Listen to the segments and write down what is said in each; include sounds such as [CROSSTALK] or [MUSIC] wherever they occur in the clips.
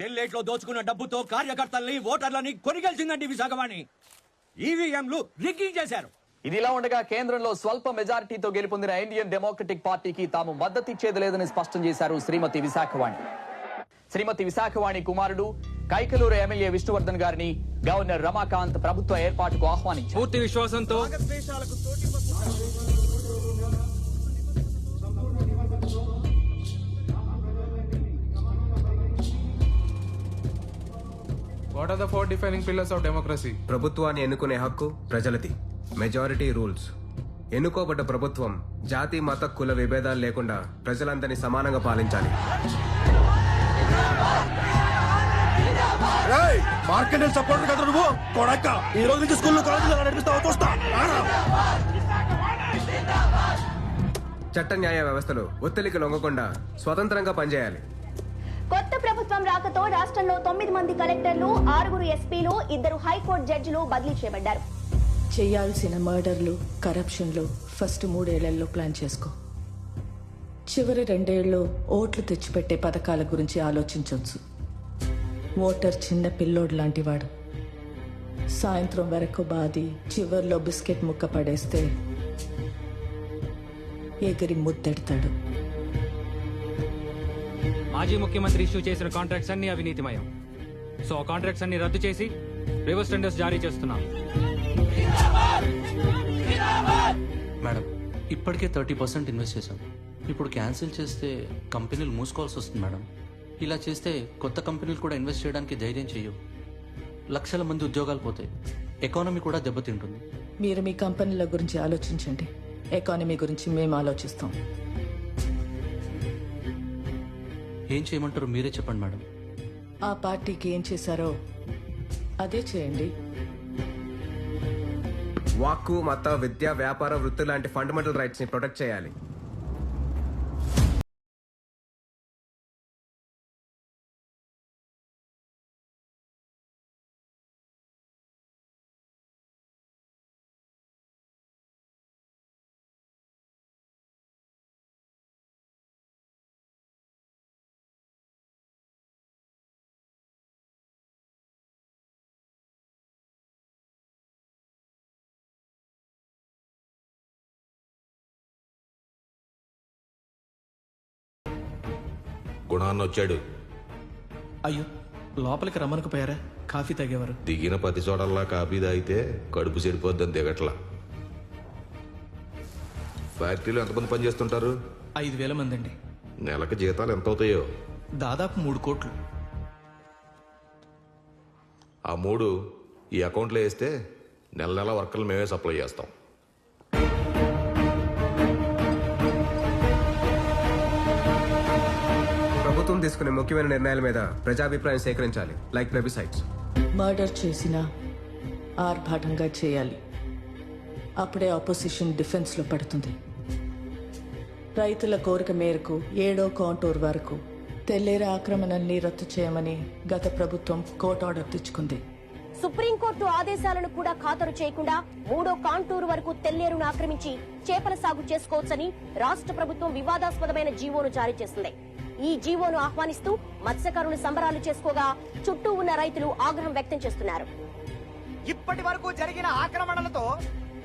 తెల్లేట్లో దోచుకున్న డబ్బుతో కార్యకర్తల్ని ఓటర్లని కొనిగెలిచిందండి విశాఖవాణి. ఈవీఎంలు రిగ్గింగ్ చేశారు. ఇదిలా ఉండగా కేంద్రంలో స్వల్ప మెజారిటీతో గెలుపొందిన ఇండియన్ డెమోక్రటిక్ పార్టీకి తాము మద్దతిచ్చేది లేదని స్పష్టం చేశారు శ్రీమతి విశాఖవాణి. శ్రీమతి విశాఖవాణి కుమారుడు కైకలూరు ఎమ్మెల్యే విష్ణువర్ధన్ గారిని గవర్నర్ రమాకాంత్ ప్రభుత్వ ఏర్పాటుకు ఆహ్వానించారు. పూర్తి విశ్వాసంతో what are the four defining pillars of democracy ప్రభుత్వాన్ని ఎన్నుకునే హక్కు ప్రజలది. మెజారిటీ రూల్స్ ఎన్నుకోబడ్డ ప్రభుత్వం జాతి మత కుల విభేదాలు లేకుండా ప్రజలందరినీ సమానంగా పాలించాలి. మార్కెట్ సపోర్ట్ కదా నువ్వు? కొడక ఈ రోజు నుంచి స్కూల్లో కాలేజీలో నడిపిస్తావు చూస్తా. రారా. చట్ట న్యాయ వ్యవస్థలు ఒత్తిడికి లొంగకుండా స్వతంత్రంగా పనిచేయాలి. కొత్త ప్రభుత్వం రాకతో రాష్ట్రంలో తొమ్మిది మంది కలెక్టర్లు ఆరుగురు ఎస్పీలు ఇద్దరు హైకోర్టు జడ్జిలు బదిలీ చేయబడ్డారు. చేయాల్సిన మర్డర్లు కరప్షన్లు ఫస్ట్ మూడేళ్ళలో ప్లాన్ చేసుకో. చివరి రెండేళ్ళు ఓట్లు తెచ్చిపెట్టే పథకాల గురించి ఆలోచించవచ్చు ఓటర్ చిన్న పిల్లోడు లాంటివాడు. సాయంత్రం వరకు బాది చివర్లో బిస్కెట్ ముక్క పడేస్తే ఎగిరి ముద్దెడతాడు. మాజీ ముఖ్యమంత్రి ఇష్యూ చేసిన కాంట్రాక్ట్స్ అన్ని అవినీతిమయం. సో ఆ కాంట్రాక్ట్స్ అన్ని రద్దు చేసి రివర్స్ టెండర్స్ జారీ చేస్తున్నాం. మేడం ఇప్పటికే థర్టీ పర్సెంట్ ఇన్వెస్ట్ చేశాం. ఇప్పుడు క్యాన్సిల్ చేస్తే కంపెనీలు మూసుకోవాల్సి వస్తుంది మేడం. ఇలా చేస్తే కొత్త కంపెనీలు కూడా ఇన్వెస్ట్ చేయడానికి ధైర్యం చేయవు లక్షల మంది ఉద్యోగాలు పోతాయి. ఎకానమీ కూడా దెబ్బతింటుంది. మీరు మీ కంపెనీల గురించి ఆలోచించండి. ఎకానమీ గురించి మేము ఆలోచిస్తాం. ఏం చేయమంటారు మీరే చెప్పండి మేడం. ఆ పార్టీకి ఏం చేశారో అదే చేయండి. వాక్కు మత విద్య వ్యాపార వృత్తి లాంటి ఫండమెంటల్ రైట్స్ని ప్రొటెక్ట్ చేయాలి. గుణాన్న వచ్చాడు అయ్యో లోపలికి రమ్మనకపోయారా? కాఫీ తాగేవారు. దిగిన పది చోటల్లా కాపీ తాగితే కడుపు చెడిపోద్దని దిగట్లా. ఫ్యాక్టరీలో ఎంతమంది పనిచేస్తుంటారు? ఐదు వేల మంది అండి నెలకు జీతాలు ఎంత అవుతాయో? దాదాపు మూడు కోట్లు. ఆ మూడు ఈ అకౌంట్లో వేస్తే నెల నెల వర్కర్లు మేమే సప్లై చేస్తాం. తీసుకునే ముఖ్యమైన నిర్ణయాల మీద ప్రజాభిప్రాయం సేకరించాలి. లైక్ వెబ్సైట్స్ మర్డర్ చేసినా ఆర్భాటంగా చేయాలి. అప్పుడే ఆపోజిషన్ డిఫెన్స్లో పడుతుంది. రైతుల కోరిక మేరకు ఏడో కాంటూర్ వరకు తెల్లేరు ఆక్రమణల్ని రద్దు చేయమని గత ప్రభుత్వం కోర్టు ఆర్డర్ తెచ్చుకుంది. సుప్రీంకోర్టు ఆదేశాలను కూడా ఖాతరు చేయకుండా మూడో కాంటూరు వరకు తెల్లేరును ఆక్రమించి చేపల సాగు చేసుకోవచ్చని రాష్ట్ర ప్రభుత్వం వివాదాస్పదమైన జీవోను జారీ చేసింది ఈ జీవోను ఆహ్వానిస్తూ మత్స్యకారులు సంబరాలు చేసుకోగా చుట్టూ ఉన్న రైతులు ఆగ్రహం వ్యక్తం చేస్తున్నారు. ఇప్పటి వరకు జరిగిన ఆక్రమణలతో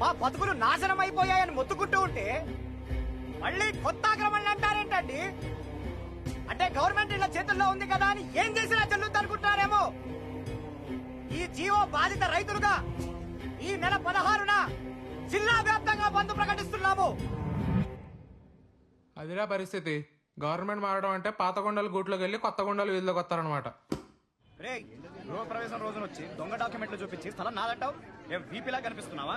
మా బతుకులు నాశనం అయిపోయాయని మొత్తుకుంటూ ఉంటే మళ్ళీ కొత్త ఆక్రమణలు అంటారేంటండి? అంటే గవర్నమెంట్ ఇలా చేతుల్లో ఉంది కదా అని ఏం చేసినా చెల్లుద్ది అనుకుంటున్నారేమో? ఈ జీవో బాధిత రైతులుగా ఈ నెల పదహారున జిల్లా వ్యాప్తంగా బంద్ ప్రకటిస్తున్నాము. అదిరా పరిస్థితి. గవర్నమెంట్ మారడం అంటే పాత కొండలు గూట్లోకి వెళ్ళి కొత్త కొండలు వీధిలోకి వస్తారనమాట గృహప్రవేశం రోజున వచ్చి దొంగ డాక్యుమెంట్లు చూపించి స్థలం నాదంటావు? ఏం వీపీలా కనిపిస్తున్నావా?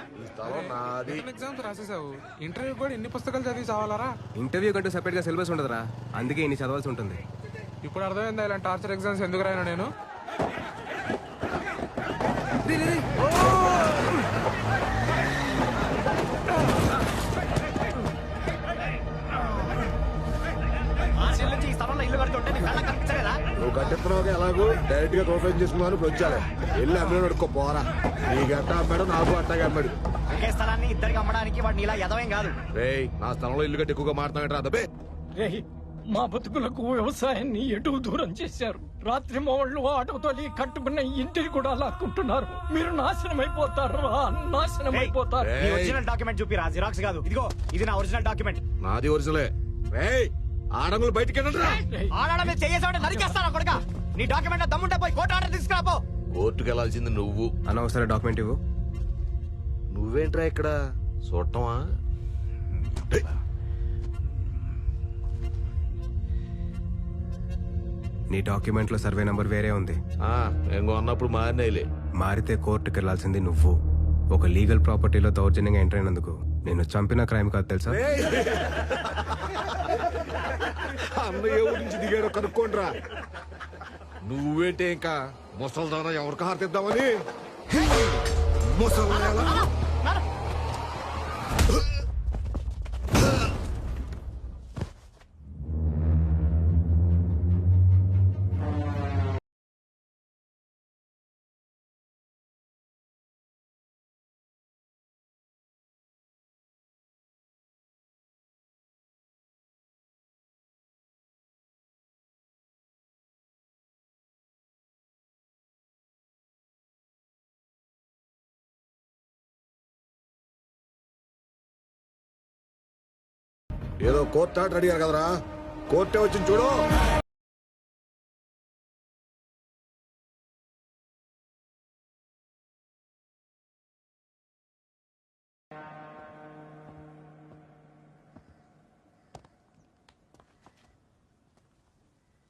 ఎగ్జామ్స్ రాసేసావు. ఇంటర్వ్యూ కూడా ఇన్ని పుస్తకాలు చదివి చావాలరా ఇంటర్వ్యూ కంటూ సెపరేట్గా సిలబస్ ఉండదురా అందుకే ఇన్ని చదవాల్సి ఉంటుంది. ఇప్పుడు అర్థమైందా ఇలాంటి టార్చర్ ఎగ్జామ్స్ ఎందుకు రాయను నేను? డైరెక్ట్గా ప్రొఫైల్ చేసుకున్నాను ఇప్పుడు వెళ్ళి అమ్మిన అడుక్కో పోరా. నీకు ఎట్టా అమ్మాడు నాకు అట్టగా అమ్మాడు. ఒకే స్థలాన్ని ఇద్దరికి అమ్మడానికి వాడిని ఇలా ఎదవేం కాదు. రేయ్ నా స్థలంలో ఇల్లు కట్టి ఎక్కువగా మారుతానంటే అదబే మా బతుకులకు వ్యవసాయాన్ని ఎటు దూరం చేశారు? రాత్రి మోళ్ళు ఆటోతో కట్టుకున్న ఇంటిని కూడా లాక్కుంటున్నారు. మీరు నాశనం అయిపోతారు రా, నాశనం అయిపోతారు ఒరిజినల్ డాక్యుమెంట్ చూపిరా జిరాక్స్ కాదు. ఇదిగో ఇది నా ఒరిజినల్ డాక్యుమెంట్. నాది ఒరిజినలే. రేయ్ ఆడంగులు బయటికి వెళ్ళండి ఆడాడ మీద చేయేసామంటే నరికేస్తాను కొడుక నీ డాక్యుమెంట్ దమ్ముంటే పోయి కోర్టు ఆర్డర్ తీసుకురాపో. కోర్టుకు వెళ్ళాల్సింది నువ్వు. అనవసర డాక్యుమెంట్ ఇవ్వు. నువ్వేంట్రా ఇక్కడ? చూడటమా? నీ డాక్యుమెంట్లో సర్వే నంబర్ వేరే ఉంది. ఇంకో అన్నప్పుడు మారినాయిలే. మారితే కోర్టుకి వెళ్ళాల్సింది నువ్వు. ఒక లీగల్ ప్రాపర్టీలో దౌర్జన్యంగా ఎంటర్ అయినందుకు నేను చంపిన క్రైమ్ కాదు తెలుసా? అన్న ఏ ఊరి నుంచి దిగాడో కనుక్కోండిరా. నువ్వేంటే ఇంకా ముసల్దాన ఎవరికి హారతిద్దామని? ముసల్దాన ఏదో కోర్టు ఆర్డర్ అడిగారు కదరా. కోర్టే వచ్చింది చూడు.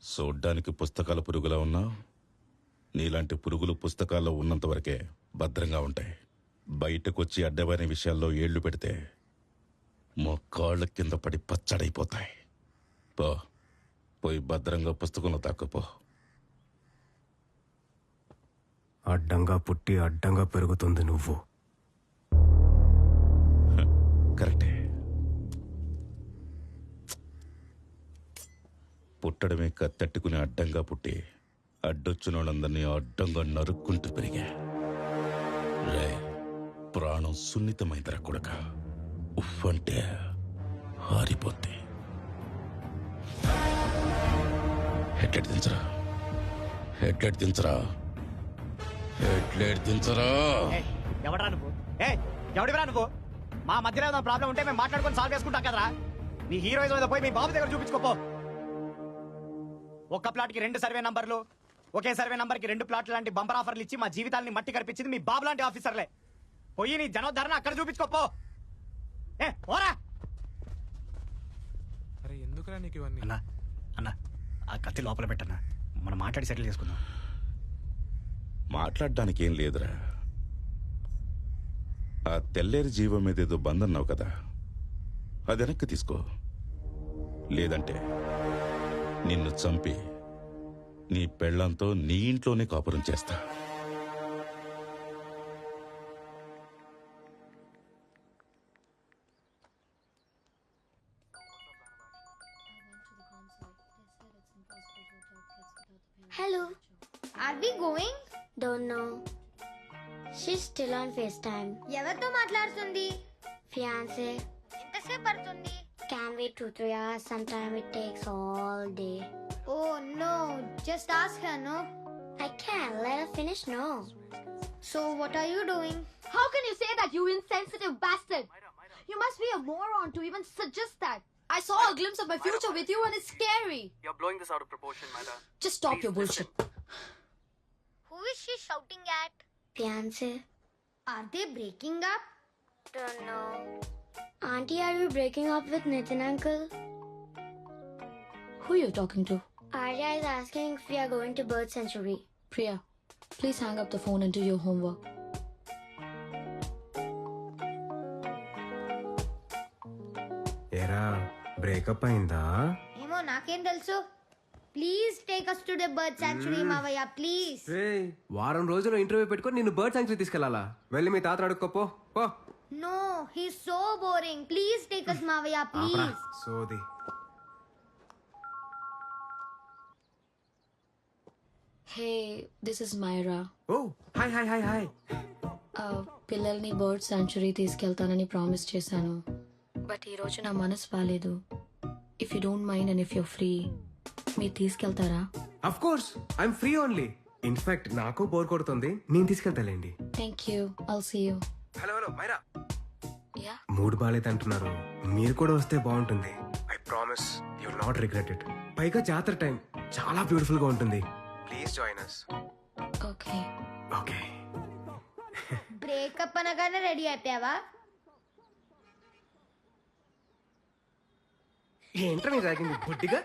చూడ్డానికి పుస్తకాల పురుగులా ఉన్నా నీలాంటి పురుగులు పుస్తకాల్లో ఉన్నంత వరకే భద్రంగా ఉంటాయి. బయటకొచ్చి అడ్డమైన విషయాల్లో ఏళ్ళు పెడితే మొక్కాళ్ళ కింద పడి పచ్చడైపోతాయి. పో పోయి భద్రంగా పుస్తకంలో తాక్కుపో అడ్డంగా పుట్టి అడ్డంగా పెరుగుతుంది నువ్వు. [LAUGHS] కరెక్టే. పుట్టడమే కత్తెట్టుకుని అడ్డంగా పుట్టి అడ్డొచ్చిన వాళ్ళందరినీ అడ్డంగా నరుక్కుంటూ పెరిగా. రే ప్రాణం సున్నితమైందిరా కొడక. ఉఫ్ అంటే హారిపోద్ది. హెడ్లెట్ దించరా? హెడ్లైట్ దించరా? హెడ్లైట్ దించరా? ఎవడరా నువ్వు? ఏ ఎవడివరా నువ్వు? మా మధ్యలో ఏదైనా ప్రాబ్లం ఉంటే మేము మాట్లాడుకొని సాల్వ్ చేసుకుంటాం కదరా? నీ హీరోయిజం ఏదో పోయి మీ బాబు దగ్గర చూపించుకోపో ఒక్క ప్లాట్కి రెండు సర్వే నంబర్లు ఒకే సర్వే నంబర్కి రెండు ప్లాట్ లాంటి బంపర్ ఆఫర్లు ఇచ్చి మా జీవితాలని మట్టి కనిపించింది మీ బాబు లాంటి ఆఫీసర్లే. పోయి నీ జనోద్ధరణ అక్కడ చూపించుకోపో ఏ పోరా. అరే ఎందుకురా నీకు ఇవన్నీ? అన్నా అన్నా ఆ కత్తి లోపల పెట్టన్నా. మనం మాట్లాడి సెటిల్ చేసుకుందాం. మాట్లాడడానికి ఏం లేదురా. ఆ తెల్లేరి జీవం మీద ఏదో బందన్నావు కదా. అది వెనక్కి తీసుకో. లేదంటే నిన్ను చంపి నీ పెళ్ళంతో నీ ఇంట్లోనే కాపురం చేస్తా. Are we going? Don't know. She's still on FaceTime. ఎవరితో మాట్లాడుతుంది ఫియాన్సే ఎంతసేపు పడుతుంది can wait two three hours some time it takes all day oh no just ask her no I can let her finish no so what are you doing How can you say that, you insensitive bastard? You must be a moron to even suggest that. I saw a glimpse of my future with you and it's scary. You're blowing this out of proportion, Myra. Just stop your bullshit. Who is she shouting at? Fiancé. Are they breaking up? Don't know. Auntie, are you breaking up with Nitin uncle? Who are you talking to? Arya is asking if we are going to Bird Sanctuary. Priya, please hang up the phone and do your homework. ఏరా breakup అయిందా ఏమో నాకేం తెలుసు please take us to the bird sanctuary మావయ్య please వారం రోజులు interview పెట్టుకొని నిన్ను బర్డ్ సాంక్చురీ తీసుకెళ్ళాలా వెళ్ళి మీ తాత అడుక్కోపో పో no he so boring please take us మావయ్య. ప్లీజ్ సోది. Hey, this is Myra. ఓ hi hi hi hi. Uh, పిల్లల్ని బర్డ్ సాంచురీ తీసుకెళ్తానని ప్రామిస్ చేశాను. బట్ ఈరోజు నా మనసు బాగాలేదు if you don't mind and if you free మీరు తీసుకెళ్తారా? Of course I'm free only in fact నాకు బోర్ కొడుతుంది. నేను తీసుకెళ్తాలేండి. Thank you. I'll see you. Hello hello Myra Yeah? Mood బాగాలేదు అంటున్నారు. మీరు కూడా వస్తే బాగుంటుంది. I promise you not regret it పైగా జాతర టైం చాలా బ్యూటిఫుల్గా ఉంటుంది. Please join us Okay. Okay breakup అనగానే రెడీ అయిపోయావా? ఏంట్రా నీ తాగింది బుడ్డిగా?